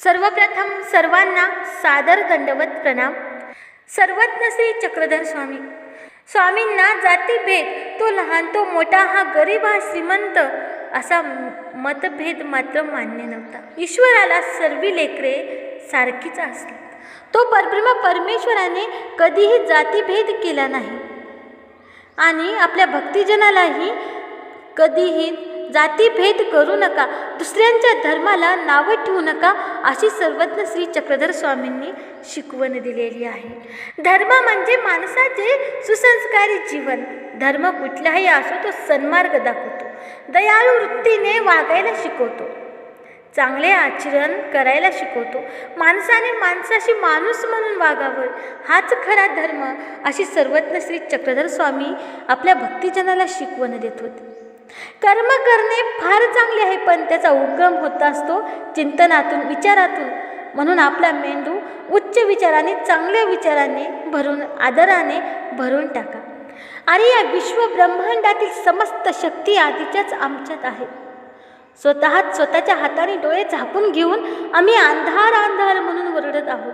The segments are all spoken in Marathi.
सर्वप्रथम सर्वांना सादर दंडवत प्रणाम. सर्वज्ञ श्री चक्रधर स्वामी. स्वामींना जातीभेद तो लहान तो मोठा हा गरीब हा श्रीमंत असा मतभेद मात्र मान्य नव्हता. ईश्वराला सर्वी लेकरे सारखीच असतात तो परब्रह्म परमेश्वराने कधीही जातीभेद केला नाही. आणि आपल्या भक्तिजनालाही कधीही जातीभेद करू नका दुसऱ्यांच्या धर्माला नावं ठेवू नका अशी सर्वज्ञ श्री चक्रधर स्वामींनी शिकवण दिलेली आहे. धर्म म्हणजे माणसाचे सुसंस्कारी जीवन. धर्म कुठलाही असो तो सन्मार्ग दाखवतो. दयाळू वृत्तीने वागायला शिकवतो. चांगले आचरण करायला शिकवतो. माणसाने माणसाशी माणूस म्हणून वागावं हाच खरा धर्म अशी सर्वज्ञ श्री चक्रधर स्वामी आपल्या भक्तिजनाला शिकवण देत होते. कर्म करणे फार चांगले आहे पण त्याचा उगम होत असतो चिंतनातून विचारातून. म्हणून आपला मेंदू उच्च विचाराने चांगल्या विचाराने भरून आदराने भरून टाका. आणि या विश्व ब्रह्मांडातील समस्त शक्ती आधीच्याच आमच्यात आहे. स्वतःच स्वतःच्या हाताने डोळे झाकून घेऊन आम्ही अंधार अंधार म्हणून वरडत आहोत.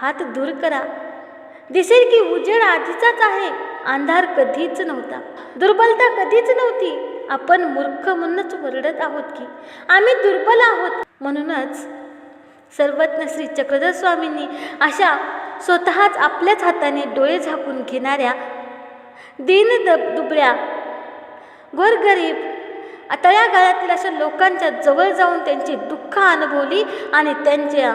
हात दूर करा. दिसेल की उजेड आधीचाच आहे. अंधार कधीच नव्हता. दुर्बलता कधीच नव्हती. आपण मूर्ख म्हणूनच वरडत आहोत की? आम्ही दुर्बल आहोत. म्हणूनच सर्वज्ञ श्री चक्रधर स्वामींनी अशा स्वतःच आपल्याच हाताने डोळे झाकून घेणाऱ्या दीन दब दुबळ्या गोरगरीब तळागाळातील अशा लोकांच्या जवळ जाऊन त्यांची दुःख अनुभवली आणि त्यांच्या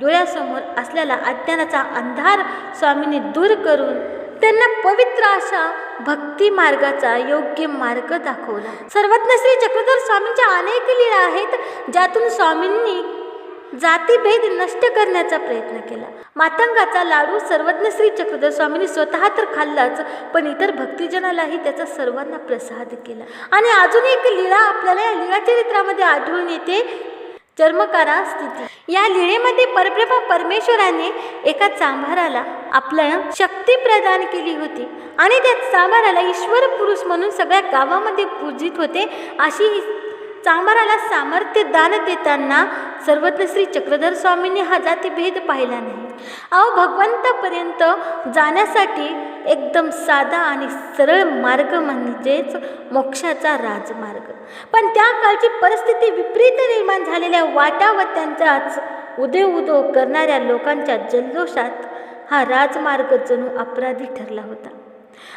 डोळ्यासमोर असलेला अज्ञानाचा अंधार स्वामींनी दूर करून त्यांना पवित्र अशा भक्ती मार्गाचा योग्य मार्ग दाखवला. सर्वज्ञ श्री चक्रधर स्वामींच्या अनेक लीळा आहेत ज्यातून स्वामींनी जातीभेद नष्ट करण्याचा प्रयत्न केला. मातंगाचा लाडू सर्वज्ञ श्री चक्रधर स्वामींनी स्वतः तर खाल्लाच पण इतर भक्तिजनालाही त्याचा सर्वांना प्रसाद केला. आणि अजून एक लीळा आपल्याला या लीळा चरित्रामध्ये आढळून येते. चर्मकारा स्थिती. या लीळेमध्ये परप्रभा परमेश्वराने एका चांभाराला आपल्या शक्ती प्रदान केली होती आणि त्या चांभाराला ईश्वर पुरुष म्हणून सगळ्या गावामध्ये पूजित होते. अशी ही चांभाराला सामर्थ्य दान देताना सर्वज्ञ श्री चक्रधर स्वामींनी हा जातीभेद पाहिला नाही. अहो भगवंतापर्यंत जाण्यासाठी एकदम साधा आणि सरळ मार्ग म्हणजेच मोक्षाचा राजमार्ग. पण त्या काळची परिस्थिती विपरीत निर्माण झालेल्या वाटा व त्यांचाच उदय उदो करणाऱ्या लोकांच्या जल्लोषात हा राजमार्ग जणू अपराधी ठरला होता.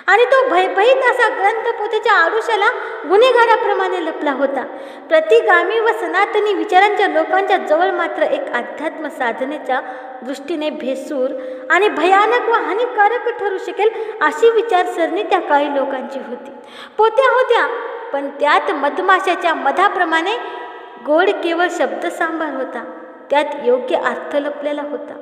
आणि तो भयभीत असा ग्रंथ पोतेच्या आडुशाला गुन्हेगाराप्रमाणे लपला होता. प्रतिगामी व सनातनी विचारांच्या लोकांच्या जवळ मात्र एक अध्यात्म साधनेच्या दृष्टीने भेसूर आणि भयानक व हानिकारक ठरू शकेल अशी विचारसरणी त्या काही लोकांची होती. पोत्या होत्या पण त्यात मधमाशाच्या मधाप्रमाणे गोड केवळ शब्दसांभार होता. त्यात योग्य अर्थ लपलेला होता.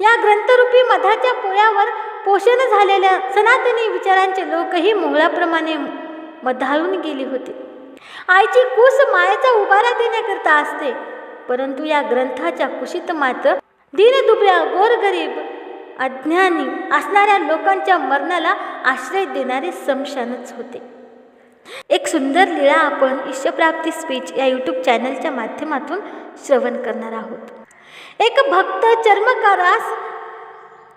या ग्रंथरूपी मधाच्या पोळ्यावर पोषण झालेल्या सनातनी विचारांचे लोकही मोहळाप्रमाणे मधाळून गेले होते. आईची कुस मायेचा उभारा देण्याकरता असते परंतु या ग्रंथाच्या कुशीत मात्र दीनदुबळ्या गोरगरीब अज्ञानी असणाऱ्या लोकांच्या मरणाला आश्रय देणारे समशानच होते. एक सुंदर लीळा आपण ईश्वप्राप्ती स्पीच या यूट्यूब चॅनलच्या माध्यमातून श्रवण करणार आहोत. एक भक्त चर्मकारास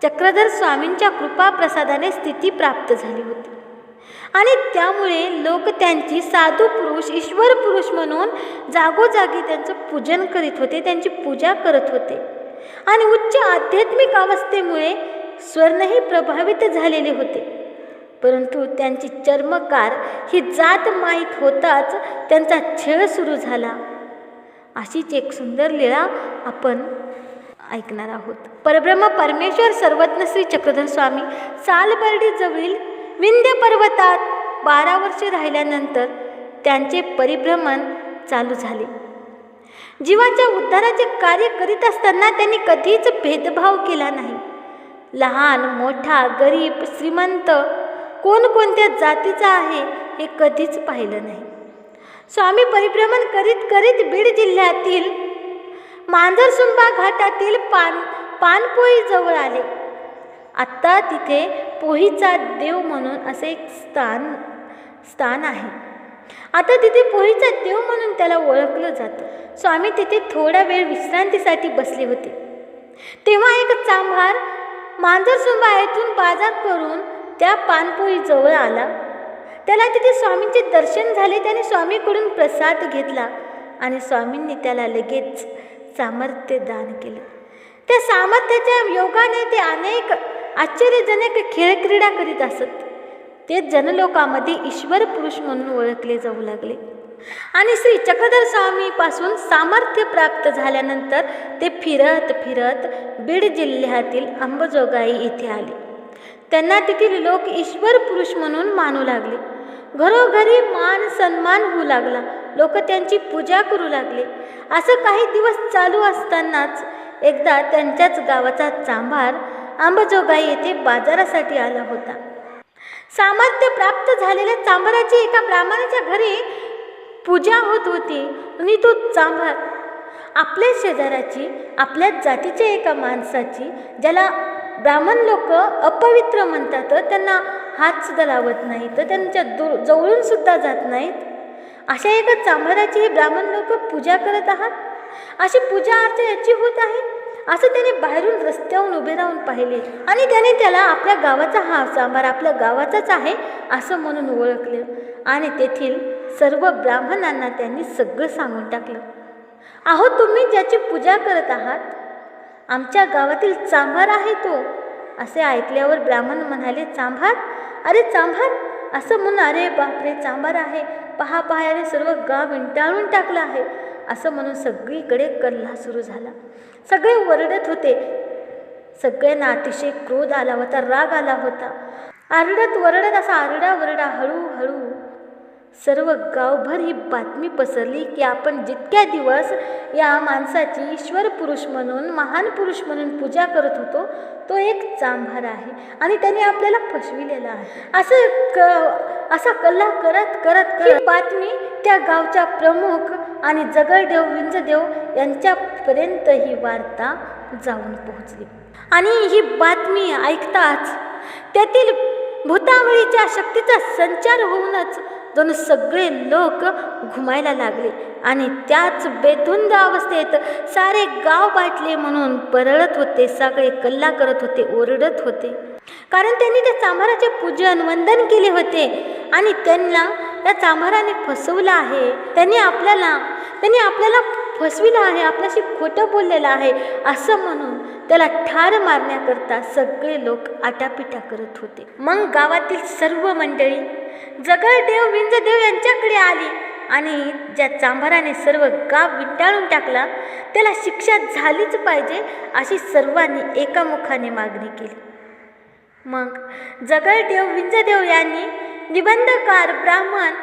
चक्रधर स्वामींच्या कृपा प्रसादाने स्थिती प्राप्त झाली होती. आणि त्यामुळे लोक त्यांची साधू पुरुष ईश्वर पुरुष म्हणून जागोजागी त्यांचं पूजन करीत होते त्यांची पूजा करत होते. आणि उच्च आध्यात्मिक अवस्थेमुळे स्वर्णही प्रभावित झालेले होते. परंतु त्यांची चर्मकार ही जात माहीत होताच त्यांचा छळ सुरू झाला. अशीच एक सुंदर लीळा आपण ऐकणार आहोत. परब्रह्म परमेश्वर सर्वज्ञ श्री चक्रधर स्वामी सालबर्डीजवळील विंध्य पर्वतात बारा वर्षे राहिल्यानंतर त्यांचे परिभ्रमण चालू झाले. जीवाच्या उद्धाराचे कार्य करीत असताना त्यांनी कधीच भेदभाव केला नाही. लहान मोठा गरीब श्रीमंत कोणकोणत्या जातीचा आहे हे कधीच पाहिलं नाही. स्वामी परिभ्रमण करीत करीत बीड जिल्ह्यातील मांजरसुंबा घाटातील पान पानपोई जवळ आले. आत्ता तिथे पोहीचा देव म्हणून असे एक स्थान स्थान आहे. आता तिथे पोहीचा देव म्हणून त्याला ओळखलं जातं. स्वामी तिथे थोडा वेळ विश्रांतीसाठी बसले होते. तेव्हा एक चांभार मांजरसुंबा येथून बाजार करून त्या पानपोळीजवळ आला. त्याला तिथे स्वामींचे दर्शन झाले. त्याने स्वामीकडून प्रसाद घेतला आणि स्वामींनी त्याला लगेच सामर्थ्य दान केलं. त्या सामर्थ्याच्या योगाने ते अनेक आश्चर्यजनक खेळ क्रीडा करीत असत. ते जनलोकामध्ये ईश्वर पुरुष म्हणून ओळखले जाऊ लागले. आणि श्री चक्रधर स्वामीपासून सामर्थ्य प्राप्त झाल्यानंतर ते फिरत फिरत बीड जिल्ह्यातील अंबजोगाई येथे आले. त्यांना तेथील लोक ईश्वर पुरुष म्हणून मानू लागले. घरोघरी मान सन्मान होऊ लागला. लोक त्यांची पूजा करू लागले. असं काही दिवस चालू असतानाच एकदा त्यांच्याच गावाचा चांभार आंबजोगाई येथे बाजारासाठी आला होता. सामर्थ्य प्राप्त झालेल्या चांभाराची एका ब्राह्मणाच्या घरी पूजा होत होती आणि तो चांभार आपल्या शेजाराची आपल्या जातीच्या एका माणसाची ज्याला ब्राह्मण लोक अपवित्र म्हणतात त्यांना हात सुद्धा लावत नाही तर त्यांच्या दूर जवळून सुद्धा जात नाहीत. अशा एका चांभाराची हे ब्राह्मण लोक पूजा करत आहात? अशी पूजा अर्चा याची होत आहे? असं त्याने बाहेरून रस्त्यावरून उभे राहून पाहिले आणि त्याने त्याला आपल्या गावाचा हा चांभार आपल्या गावाचाच आहे असं म्हणून ओळखलं आणि तेथील सर्व ब्राह्मणांना त्यांनी सगळं सांगून टाकलं. आहो तुम्ही ज्याची पूजा करत आहात आमच्या गावातील चांभार आहे तो. असे ऐकल्यावर ब्राह्मण म्हणाले चांभार? अरे चांभार? असं म्हणून अरे बापरे चांभार आहे. पहा पहा अरे सर्व गाव विंटाळून टाकलं आहे. असं म्हणून सगळीकडे कल्ला सुरू झाला. सगळे वरडत होते. सगळ्यांना अतिशय क्रोध आला होता राग आला होता. आरडत वरडत असा आरडा वरडा हळूहळू सर्व गावभर ही बातमी पसरली की आपण जितक्या दिवस या माणसाची ईश्वर पुरुष म्हणून महान पुरुष म्हणून पूजा करत होतो तो एक चांभार आहे. आणि त्याने आपल्याला फसविलेला आहे. असं क असा कल्ला करत करत ही बातमी त्या गावच्या प्रमुख आणि जगळदेव विंजदेव यांच्यापर्यंत ही वार्ता जाऊन पोहोचली. आणि ही बातमी ऐकताच त्यातील भूतावळीच्या शक्तीचा संचार होऊनच जणू सगळे लोक घुमायला लागले आणि त्याच बेधुंद अवस्थेत सारे गाव बाटले म्हणून परळत होते सगळे कल्ला करत होते ओरडत होते. कारण त्यांनी त्या चांभाराचे पूजन वंदन केले होते आणि त्यांना त्या चांभाराने फसवलं आहे. त्यांनी आपल्याला त्यांनी आपल्याला फसविलं आहे आपल्याशी खोटं बोललेलं आहे असं म्हणून त्याला ठार मारण्याकरता सगळे लोक आटापिटा करत होते. मग गावातील सर्व मंडळी जगळदेव विंजदेव यांच्याकडे आली आणि ज्या चांभाराने सर्व गाव विंटाळून टाकला त्याला शिक्षा झालीच पाहिजे अशी सर्वांनी एकामुखाने मागणी केली. मग जगळदेव विंजदेव यांनी निबंधकार ब्राह्मण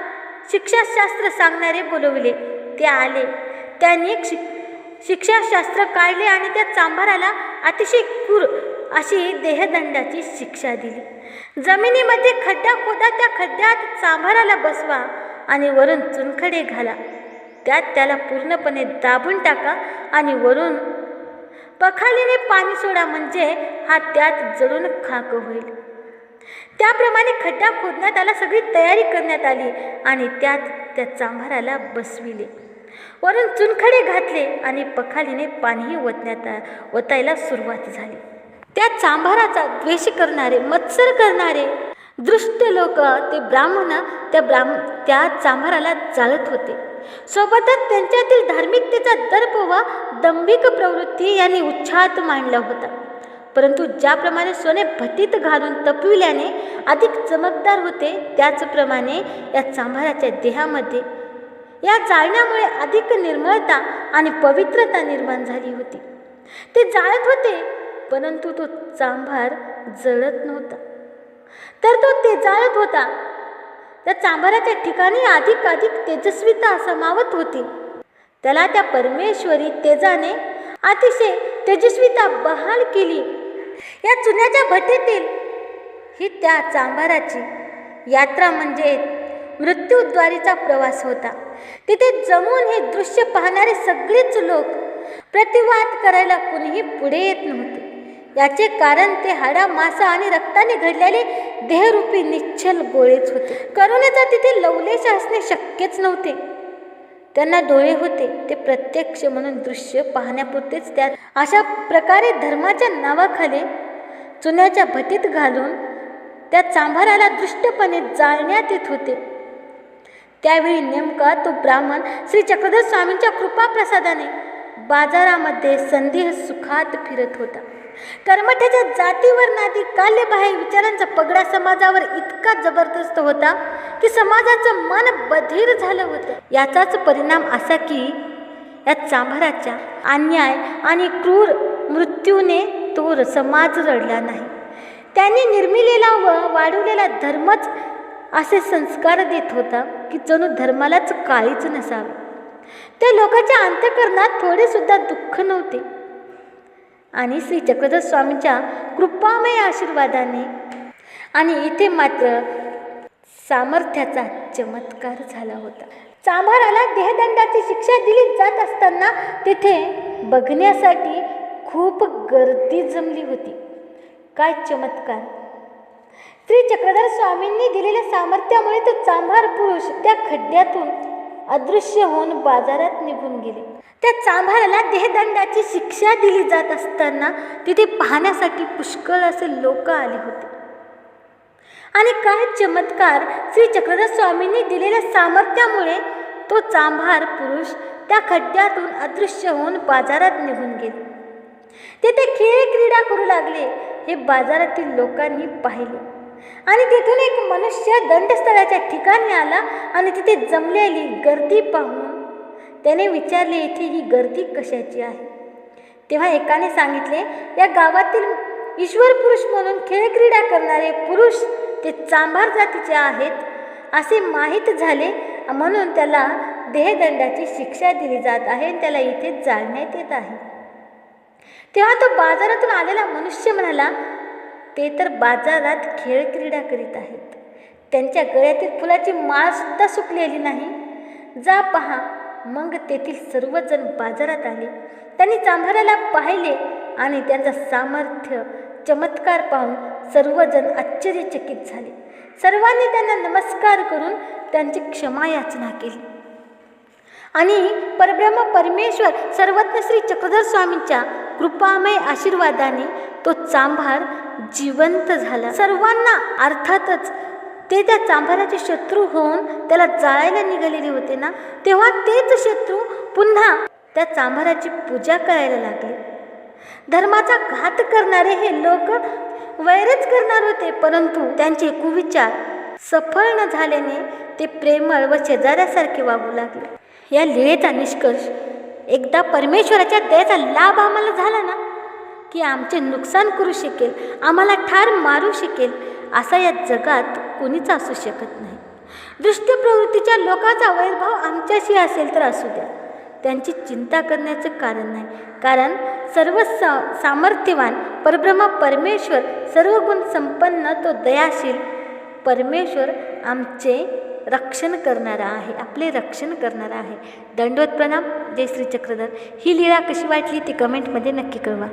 शिक्षाशास्त्र सांगणारे बोलवले. ते आले. त्यांनी शिक शिक्षाशास्त्र काढले आणि त्या चांभाराला अतिशय क्रूर अशी देहदंडाची शिक्षा दिली. जमिनीमध्ये खड्डा खोदा त्या खड्ड्यात चांभाराला बसवा आणि वरून चुनखडे घाला. त्यात त्याला पूर्णपणे दाबून टाका आणि वरून पखालीने पाणी सोडा म्हणजे हा त्यात जळून खाक होईल. त्याप्रमाणे खड्डा खोदण्यात आला सगळी तयारी करण्यात आली आणि त्यात त्या चांभाराला बसविले. वरून चुनखडे घातले आणि पखालीने पाणीही ओतण्यात ओतायला सुरुवात झाली. त्या चांभाराचा द्वेष करणारे मत्सर करणारे दृष्ट लोक ते ब्राह्मण त्या ब्राह्म त्या चांभाराला जाळत होते. सोबतच त्यांच्यातील धार्मिकतेचा दर्प व दंभिक प्रवृत्ती यांनी उच्छाद मांडला होता. परंतु ज्याप्रमाणे सोने भटीत घालून तपविल्याने अधिक चमकदार होते त्याचप्रमाणे या चांभाराच्या देहामध्ये या जाळण्यामुळे अधिक निर्मळता आणि पवित्रता निर्माण झाली होती. ते जाळत होते परंतु तो चांभार जळत नव्हता. तर तो ते जाळत होता. त्या चांभाराच्या ठिकाणी अधिक अधिक तेजस्विता समावत होती. त्याला त्या परमेश्वरी तेजाने अतिशय तेजस्विता बहाल केली. या चुन्याच्या भट्टीतील ही त्या चांभाराची यात्रा म्हणजे मृत्यूद्वारीचा प्रवास होता. तिथे जमून हे दृश्य पाहणारे सगळेच लोक प्रतिवाद करायला कुणीही पुढे येत नव्हते. याचे कारण ते हाडा मासा आणि रक्ताने घडलेले देहरूपी निश्चल गोळेच होते. करुणेचा तिथे लवलेश असणे शक्यच नव्हते. त्यांना डोळे होते. ते प्रत्यक्ष म्हणून दृश्य पाहण्यापुरतेच त्यात अशा प्रकारे धर्माच्या नावाखाली चुन्याच्या भटीत घालून त्या चांभाराला दृष्टपणे जाळण्यात येत होते. त्यावेळी नेमका तो ब्राह्मण श्री चक्रधर स्वामींच्या कृपाप्रसादाने बाजारामध्ये संदेह सुखात फिरत होता. कर्मठ्याच्या जातीवर नादी काल्यबाह्य विचारांचा पगडा समाजावर इतका जबरदस्त होता की समाजाचं मन बधीर झालं होतं. याचाच परिणाम असा की या चांभाराच्या अन्याय आणि क्रूर मृत्यूने तो समाज रडला नाही. त्यांनी निर्मिलेला व वाढवलेला धर्मच असे संस्कार देत होता की जणू धर्मालाच काळीच नसावे. त्या लोकांच्या अंतकरणात थोडे सुद्धा दुःख नव्हते. आणि श्री चक्रधर स्वामींच्या कृपामय आशीर्वादाने आणि इथे मात्र सामर्थ्याचा चमत्कार झाला होता. चांभाराला देहदंडाची शिक्षा दिली जात असताना तिथे बघण्यासाठी खूप गर्दी जमली होती. काय चमत्कार! श्री चक्रधर स्वामींनी दिलेल्या सामर्थ्यामुळे तो चांभार पुरुष त्या खड्ड्यातून अदृश्य होऊन बाजारात निघून गेले. त्या चांभाराला देहदंडाची शिक्षा दिली जात असताना तिथे पाहण्यासाठी पुष्कळ असे लोक आले होते. आणि काय चमत्कार श्री चक्रधर स्वामींनी दिलेल्या सामर्थ्यामुळे तो चांभार पुरुष त्या खड्ड्यातून अदृश्य होऊन बाजारात निघून गेले. तेथे खेळ क्रीडा करू लागले हे बाजारातील लोकांनी पाहिले. आणि तिथून एक मनुष्य दंडस्थळाच्या ठिकाणी आला आणि तिथे जमलेली गर्दी पाहून त्याने विचारले इथे ही गर्दी कशाची आहे? तेव्हा एकाने सांगितले या गावातील ईश्वर पुरुष म्हणून खेळ क्रीडा करणारे पुरुष ते चांभार जातीचे आहेत. असे माहीत झाले म्हणून त्याला देहदंडाची शिक्षा दिली जात आहे त्याला इथे जाळण्यात येत आहे. तेव्हा तो बाजारातून आलेला मनुष्य म्हणाला ते तर बाजारात खेळ क्रीडा करीत आहेत. त्यांच्या गळ्यातील फुलाची माळसुद्धा सुकलेली नाही. जा पहा. मग तेथील सर्वजण बाजारात आले. त्यांनी चांभाराला पाहिले आणि त्यांचा सामर्थ्य चमत्कार पाहून सर्वजण आश्चर्यचकित झाले. सर्वांनी त्यांना नमस्कार करून त्यांची क्षमा याचना केली. आणि परब्रह्म परमेश्वर सर्वज्ञ श्री चक्रधर स्वामींच्या कृपामय आशीर्वादाने तो चांभार जिवंत झाला. सर्वांना अर्थातच ते त्या चांभाराचे शत्रू होऊन त्याला जाळायला निघालेले होते ना तेव्हा तेच शत्रू पुन्हा त्या चांभाराची पूजा करायला लागले. धर्माचा घात करणारे हे लोक वैरच करणार होते परंतु त्यांचे कुविचार सफळ न झाल्याने ते प्रेमळ व शेजाऱ्यासारखे वागू लागले. या लिळेचा निष्कर्ष एकदा परमेश्वराच्या दयाचा लाभ आम्हाला झाला ना की आमचे नुकसान करू शकेल आम्हाला ठार मारू शकेल असा या जगात कोणीच असू शकत नाही. दृष्ट प्रवृत्तीच्या लोकांचा वैभव आमच्याशी असेल तर असू द्या. त्यांची चिंता करण्याचं कारण नाही. कारण सर्व सा सामर्थ्यवान परब्रह्मा परमेश्वर सर्व गुण संपन्न तो दयाशील परमेश्वर आमचे रक्षण करणारा आहे आपले रक्षण करणारा आहे. दंडवत प्रणाम. जय श्री चक्रधर. ही लीळा कशी वाटली ती कमेंटमध्ये नक्की कळवा.